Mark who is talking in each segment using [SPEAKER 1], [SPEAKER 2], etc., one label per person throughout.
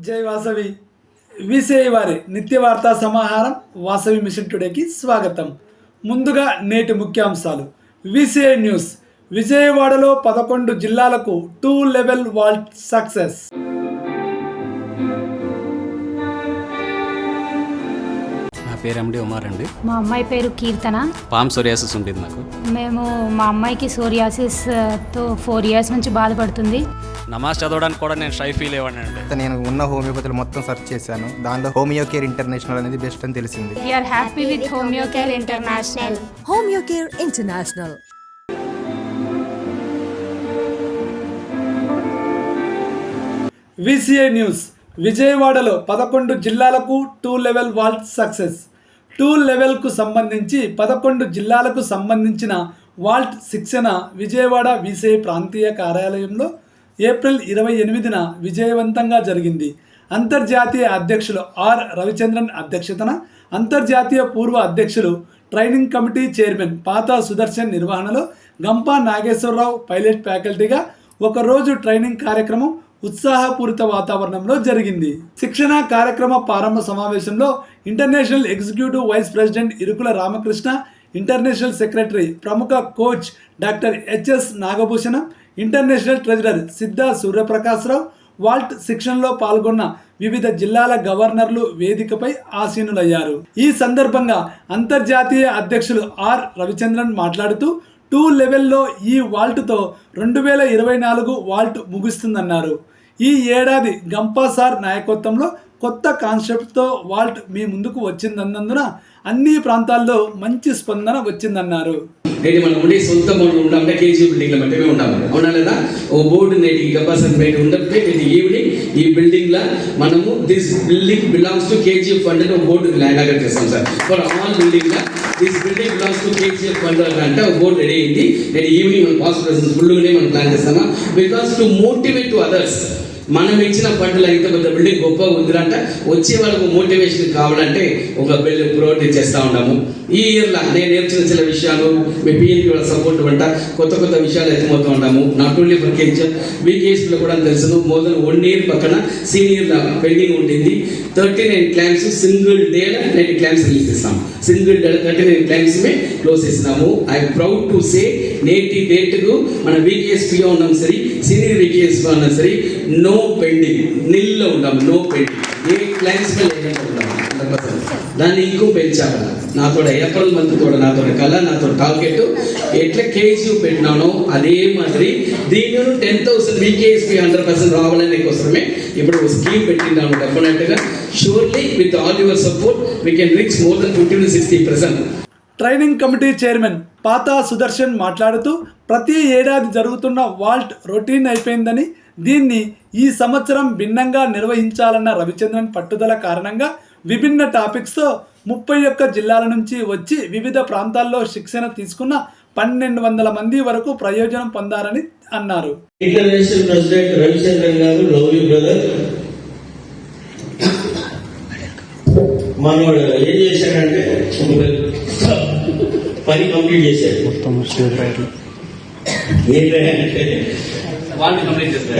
[SPEAKER 1] జై వాసవి. విసిఐ వారి నిత్య వార్తా సమాహారం వాసవి మిషన్ టుడేకి స్వాగతం. ముందుగా నేటి ముఖ్యాంశాలు. VCI news. విజయవాడలో పదకొండు జిల్లాలకు టూ లెవెల్ వాల్ట్ సక్సెస్.
[SPEAKER 2] పేరు ఎండి ఉమార్ అండి.
[SPEAKER 3] మా అమ్మాయి పేరు కీర్తన.
[SPEAKER 2] పామ్ సోరియాసిస్ ఉండేది నాకు
[SPEAKER 3] మేము మా అమ్మాయికి సోరియాసిస్తో ఫోర్ ఇయర్స్ నుంచి బాధపడుతుంది.
[SPEAKER 2] నమాజ్ చదవడానికి కూడా నేను షై ఫీల్ అయ్యాను అండి.
[SPEAKER 4] తర్వాత నేను ఉన్న హోమియోపతిలో మొత్తం సెర్చ్ చేశాను. దానిలో హోమియో కేర్ ఇంటర్నేషనల్ అనేది బెస్ట్ అని తెలిసింది.
[SPEAKER 3] We're happy with homoeo care international
[SPEAKER 5] Homeocare International.
[SPEAKER 1] VCI news విజయవాడలో పదకొండు జిల్లాలకు two level WALT success two లెవెల్కు సంబంధించి పదకొండు జిల్లాలకు సంబంధించిన వాల్ట్ శిక్షణ విజయవాడ విసే ప్రాంతీయ కార్యాలయంలో ఏప్రిల్ ఇరవై ఎనిమిదిన విజయవంతంగా జరిగింది. అంతర్జాతీయ అధ్యక్షులు ఆర్ రవిచంద్రన్ అధ్యక్షతన అంతర్జాతీయ పూర్వ అధ్యక్షులు training committee chairman Pata Sudarshan నిర్వహణలో గంపా నాగేశ్వరరావు పైలట్ ఫ్యాకల్టీగా ఒకరోజు ట్రైనింగ్ కార్యక్రమం ఉత్సాహపూరిత వాతావరణంలో జరిగింది. శిక్షణ కార్యక్రమ ప్రారంభ సమావేశంలో international executive vice president Irukula Ramakrishna international secretary ప్రముఖ coach doctor HS Nagabhushanam international treasurer Siddha Suryaprakashrao WALT శిక్షణలో పాల్గొన్న వివిధ జిల్లాల గవర్నర్లు వేదికపై ఆసీనులయ్యారు. ఈ సందర్భంగా అంతర్జాతీయ అధ్యక్షులు ఆర్ రవిచంద్రన్ మాట్లాడుతూ టూ లెవెల్లో ఈ వాల్ట్తో రెండు వేల ఇరవై నాలుగు వాల్ట్ ముగుస్తుందన్నారు. ఈ ఏడాది గంపాసార్ నాయకత్వంలో కొత్త కాన్సెప్ట్తో వాల్ట్ మీ ముందుకు వచ్చిందన్నందున అన్ని ప్రాంతాల్లో మంచి స్పందన వచ్చిందన్నారు.
[SPEAKER 6] నేటి మనం ఉండే సొంత మనం ఉండాలంటే కేజీ బిల్డింగ్లో మట్టుమే ఉండాలి అవునా లేదా? ఓ బోర్డు నేటి కెపాసిటీ బయట ఉండకపోతే నేటి ఈవినింగ్ ఈ బిల్డింగ్లో మనము this building belongs to KGF fund అని ఒక బోర్డు ఇనాగర్ చేస్తాం sir? For all building law this building belongs to KGF fund అంటే ఒక బోర్డు రెడీ అయింది. నేటి ఈవినింగ్ మనం పాస్ ప్రెసెన్స్ ఫుల్గానే మనం ప్లాన్ చేస్తామా? Because to motivate to others మనం ఇచ్చిన ఫండ్లు ఇంత పెద్ద బిల్డింగ్ గొప్పగా ఉందిరంట వచ్చే వాళ్ళకు మోటివేషన్ కావాలంటే ఒక బిల్డింగ్ ప్రొవైడ్ చేస్తూ ఉన్నాము. ఈ ఇయర్లో నేను నేర్చిన చిన్న విషయాలు మీ పిఎన్పి వాళ్ళ సపోర్ట్ వంట కొత్త కొత్త విషయాలు ఎత్తుమవుతూ ఉన్నాము. నాట్ ఓన్లీ ఫర్ కేజీఎఫ్ బీకేఎస్పీలో కూడా తెలుసును మోర్ దెన్ వన్ ఇయర్ పక్కన సీనియర్ పెండింగ్ ఉంటుంది thirty nine claims single day నేను క్లైమ్స్ రిలీజ్ చేస్తాం. Single day thirty nine claims may close చేస్తున్నాము. ఐ ప్రౌడ్ టు సే నేటి డేట్కు మన బీకేఎస్పీగా ఉన్నాం సరే సీనియర్ బీకేఎస్పీ ఉన్నా సరే నో పెండింగ్ నిల్లో ఉన్నాం నో పెండింగ్. ఏ క్లైమ్స్ మీద దాన్ని ఇంకో పెంచాలి. నాతో ఏప్రిల్ మంత్ కూడా నాతో కళ నాతో టార్గెట్ ఎట్లా కేజీ పెట్టినానో అదే మాదిరి దీని ten thousand VKSP hundred percent రావాలనే కోసమే ఇప్పుడు ఒక స్కీమ్ పెట్టినాను డెఫినెట్గా. Surely with all your support we can reach more than fifty to sixty percent
[SPEAKER 1] training committee chairman Pata Sudarshan మాట్లాడుతూ ప్రతి ఏడాది జరుగుతున్న వాల్ట్ రొటీన్ అయిపోయిందని దీన్ని ఈ సంవత్సరం భిన్నంగా నిర్వహించాలన్న రవిచంద్రన్ పట్టుదల కారణంగా విభిన్న టాపిక్స్తో ముప్పై ఒక్క జిల్లాల నుంచి వచ్చి వివిధ ప్రాంతాల్లో శిక్షణ తీసుకున్న పన్నెండు వందల మంది వరకు ప్రయోజనం పొందారని అన్నారు.
[SPEAKER 7] ఇంటర్నేషనల్ ప్రెసిడెంట్ రవిచంద్రన్ గారు లవ్లీ బ్రదర్ మనవాడు ఏం చేశాడంటే పని కంప్లీట్ చేశాడు. ఏంటంటే
[SPEAKER 6] వాళ్ళు కంప్లీట్ చేస్తారు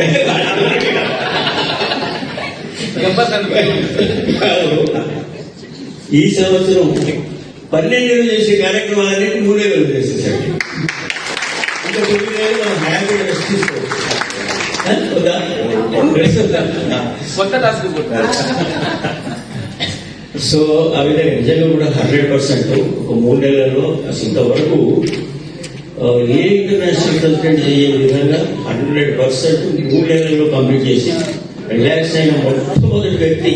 [SPEAKER 7] ఈ సంవత్సరం పన్నెండేళ్ళు చేసే కార్యక్రమాలన్నీ చేసేసాడు. మనం హ్యాపీగా రెస్ట్ తీసుకోవచ్చు. వద్దా?
[SPEAKER 6] కొత్త టాస్క్
[SPEAKER 7] సో ఆ విధంగా నిజంగా కూడా హండ్రెడ్ పర్సెంట్ ఒక మూడు నెలల్లో అసలు ఇంతవరకు ఏ ఇంటర్నేషనల్ ప్రెసిడెంట్ చేయే విధంగా హండ్రెడ్ పర్సెంట్ మూడు కంప్లీట్ చేసి రిలాక్స్ అయిన మొట్టమొదటి వ్యక్తి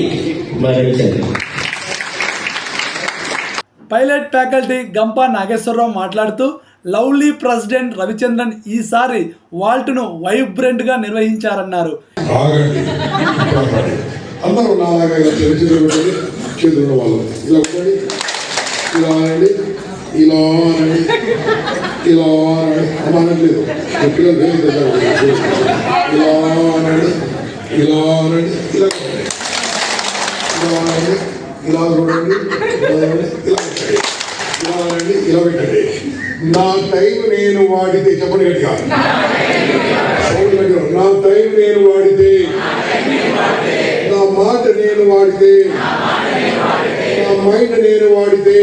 [SPEAKER 1] పైలట్ ఫ్యాకల్టీ గంపా నాగేశ్వరరావు మాట్లాడుతూ లవ్లీ ప్రెసిడెంట్ రవిచంద్రన్ ఈసారి వాల్ట్ను వైబ్రెంట్గా నిర్వహించారన్నారు.
[SPEAKER 8] అందరూ నాలాగా ఇలా ఇలా ఇలా అనండి ఇలా అనండి అమ్మ అనట్లేదు. మీ పిల్లలు ఇలా అనండి ఇలా అనండి ఇలా కొట్టండి. ఇలా అనండి ఇలా చూడండి. ఇలా ఇలా అనండి ఇలా పెట్టండి. నా టైం నేను వాడితే చెప్పండి గట్టిగా. నా టైం నేను వాడితే నా మాట నేను వాడితే నా మైండ్ నేను వాడితే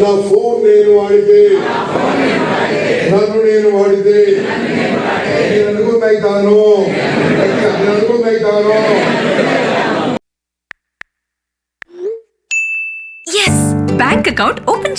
[SPEAKER 8] నా ఫోన్ నేను వాడితే నన్ను నేను వాడితే నేను అనుకున్నైతాను నేను అనుకున్నైతాను
[SPEAKER 5] ఎస్ బ్యాంక్ అకౌంట్ ఓపెన్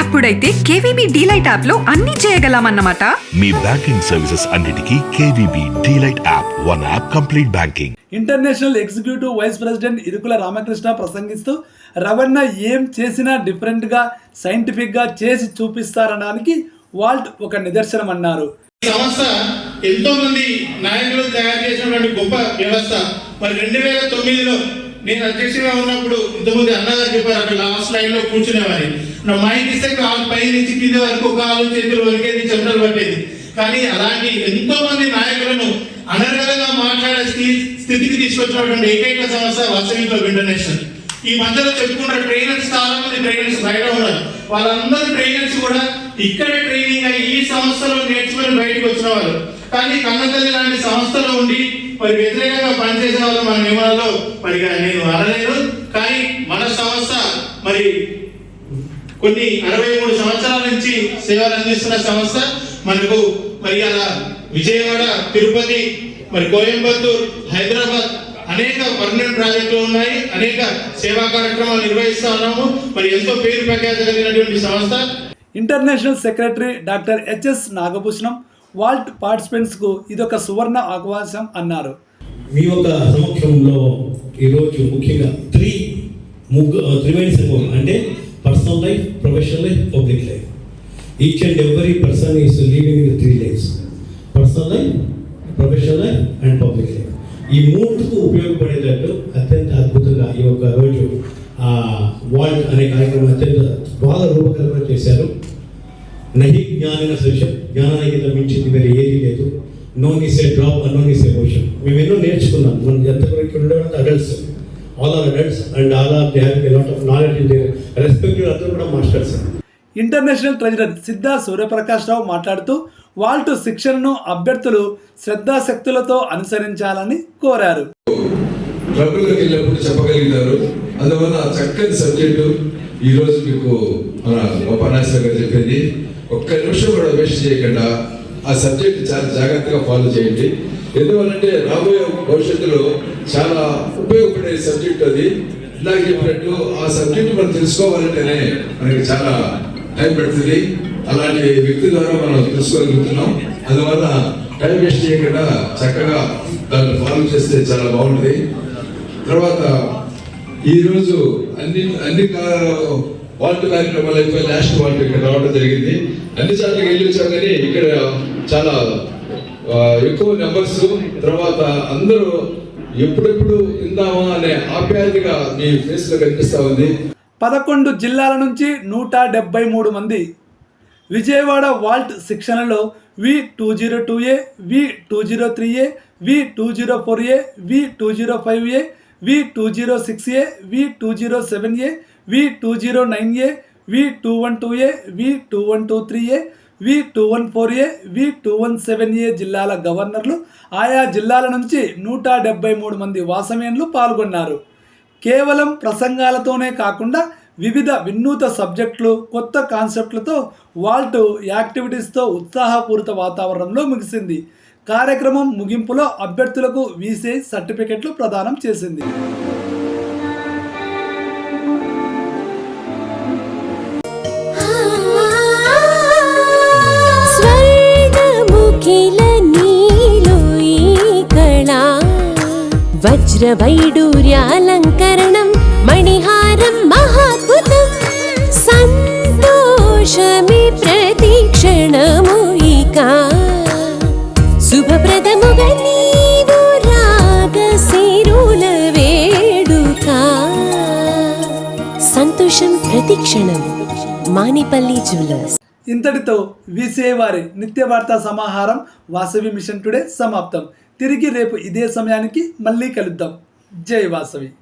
[SPEAKER 5] అప్పుడైతే కేవీబీ డీలైట్ యాప్లో అన్ని చేయగలమన్నమాట.
[SPEAKER 9] మీ బ్యాంకింగ్ సర్వీసెస్ అన్నిటికీ KVB delight app one app complete banking.
[SPEAKER 1] International executive vice president Irukula Ramakrishna ప్రసంగిస్తూ రవణ ఏం చేసినా డిఫరెంట్గా సైంటిఫిక్గా చేసి చూపిస్తారనడానికి వాల్ట్ ఒక నిదర్శనం అన్నారు
[SPEAKER 10] ఈ సంస్థ ఎంతో మంది నాయకులు తయారు చేసినటువంటి గొప్ప వ్యవస్థ. మరి రెండు వేల తొమ్మిదిలో నేను అధ్యక్షుడిగా ఉన్నప్పుడు ఇంతకుముందు అన్నగారు చెప్పారు అక్కడ లాస్ట్ లైన్లో కూర్చునేవారి నా మైండ్ ఇస్తే కాలు పై నుంచి కింద వరకు కాలు చేతులు వరికేది చెమటలు పట్టేది. కానీ అలాంటి ఎంతో మంది నాయకులను అనర్గళంగా మాట్లాడే స్థి- స్థితికి తీసుకొచ్చినటువంటి ఏకైక సంస్థ వాసవిక ఇంటర్నేషనల్ ఈ మధ్యలో చెప్పుకున్న ట్రైనర్స్ చాలా మంది ట్రైనర్స్ బయట ఉన్నారు. వాళ్ళందరూ ట్రైనర్స్ కూడా ఇక్కడ ట్రైనింగ్ అయ్యి ఈ సంస్థలో నేర్చుకుని బయటకు వచ్చిన వాళ్ళు. కానీ కన్నతల్లి లాంటి సంస్థలో ఉండి మరి వ్యతిరేకంగా పనిచేసే వాళ్ళు మన నియమాలలో మరి నేను అనలేను కానీ మన సంస్థ మరి కొన్ని అరవై మూడు సంవత్సరాల నుంచి సేవలు అందిస్తున్న సంస్థ మనకు మరి అలా విజయవాడ తిరుపతి మరి కోయంబత్తూర్ హైదరాబాద్ అనేక పర్మనెంట్ ప్రాజెక్టులు ఉన్నాయి. అనేక సేవా కార్యక్రమాలు నిర్వహిస్తా ఉన్నాము. మరి ఎంతో పేరు ప్రఖ్యాత కలిగినటువంటి సంస్థ.
[SPEAKER 1] International secretary doctor HS Nagabhushanam WALT పార్టిసిపెంట్స్కు ఇదొక సువర్ణ అవకాశం అన్నారు.
[SPEAKER 11] మీ యొక్క సమక్షంలో ఈరోజు ముఖ్యంగా త్రీ ముగ్గు త్రివేణి సమూహం అంటే personal life professional life public life each and every person is living in three lives personal life professional life and public life ఈ మూడుకు ఉపయోగపడేటట్టు అత్యంత అద్భుతంగా ఈ యొక్క రోజు వాల్ట్ అనే కార్యక్రమం అత్యంత బాగా రూపకల్పన చేశారు. నహి జ్ఞాన సృష్టి. జ్ఞానానికి మించింది వేరే ఏది లేదు. Known is a drop unknown is a motion మేము ఎన్నో నేర్చుకున్నాం. మనం ఎంత వరకు ఉండేవాళ్ళు adults all are adults and all are they have lot of knowledge in their respective అందరూ కూడా masters
[SPEAKER 1] international treasurer Siddha Suryaprakash Rao మాట్లాడుతూ వాల్ట్ శిక్షణను అభ్యర్థులు శ్రద్ధాశక్తులతో అనుసరించాలని కోరారు.
[SPEAKER 12] క్లబ్లకు వెళ్ళినప్పుడు చెప్పగలుగుతారు అందువల్ల చక్కని సబ్జెక్టు ఈరోజు మీకు మన చెప్పింది. ఒక్క నిమిషం కూడా వేస్ట్ చేయకుండా ఆ సబ్జెక్ట్ చాలా జాగ్రత్తగా ఫాలో చేయండి. ఎందువల్లంటే రాబోయే భవిష్యత్తులో చాలా ఉపయోగపడే సబ్జెక్ట్ అది. ఇందాక చెప్పినట్టు ఆ సబ్జెక్ట్ మనం తెలుసుకోవాలంటేనే మనకి చాలా టైం పడుతుంది. అలాంటి వ్యక్తి ద్వారా మనం తెలుసుకోగలుగుతున్నాం. అందువల్ల టైం వేస్ట్ చేయకుండా చక్కగా దాన్ని ఫాలో చేస్తే చాలా బాగుంటుంది. తర్వాత ఈరోజు అన్ని అన్ని కా- వాల్ట్ కార్యక్రమాలు అయిపోయి లాస్ట్ వాల్ట్ ఇక్కడ రావడం జరిగింది. అన్ని చోట్లకి వెళ్ళి వచ్చాం కానీ ఇక్కడ చాలా ఎక్కువ నెంబర్స్ తర్వాత అందరూ ఎప్పుడెప్పుడు ఇందామా అనే ఆప్యాయతగా మీ ఫేస్లో కనిపిస్తా ఉంది.
[SPEAKER 1] పదకొండు జిల్లాల నుంచి నూట డెబ్బై మూడు మంది విజయవాడ వాల్ట్ శిక్షణలో V two zero two A V two zero three A V two zero four A V two zero five A V two zero six A V two zero seven A V two zero nine A V two one two A V two one two three A V two one four A V two one seven A జిల్లాల గవర్నర్లు ఆయా జిల్లాల నుంచి నూట డెబ్బై మూడు మంది వాసమేన్లు పాల్గొన్నారు. కేవలం ప్రసంగాలతోనే కాకుండా వివిధ వినూత సబ్జెక్టులు కొత్త కాన్సెప్ట్లతో వాల్ట్ యాక్టివిటీస్తో ఉత్సాహపూరిత వాతావరణంలో ముగిసింది. కార్యక్రమం ముగింపులో అభ్యర్థులకు వీసీఐ సర్టిఫికెట్లు ప్రదానం చేసింది.
[SPEAKER 5] వజ్రవైడూర్యాలంకరణం మణిహారం మహాద్భుతం. సంతోషమి ప్రతిక్షణము ఇక. శుభప్రదముగా నీవు రాగ వేడుక.
[SPEAKER 13] ప్రతి క్షణం మానిపల్లి జ్యువెలర్స్.
[SPEAKER 1] ఇంతటితో వీసే వారి నిత్య వార్తా సమాహారం వాసవి మిషన్ టుడే సమాప్తం. తిరిగి రేపు ఇదే సమయానికి మళ్ళీ కలుద్దాం. జై వాసవి.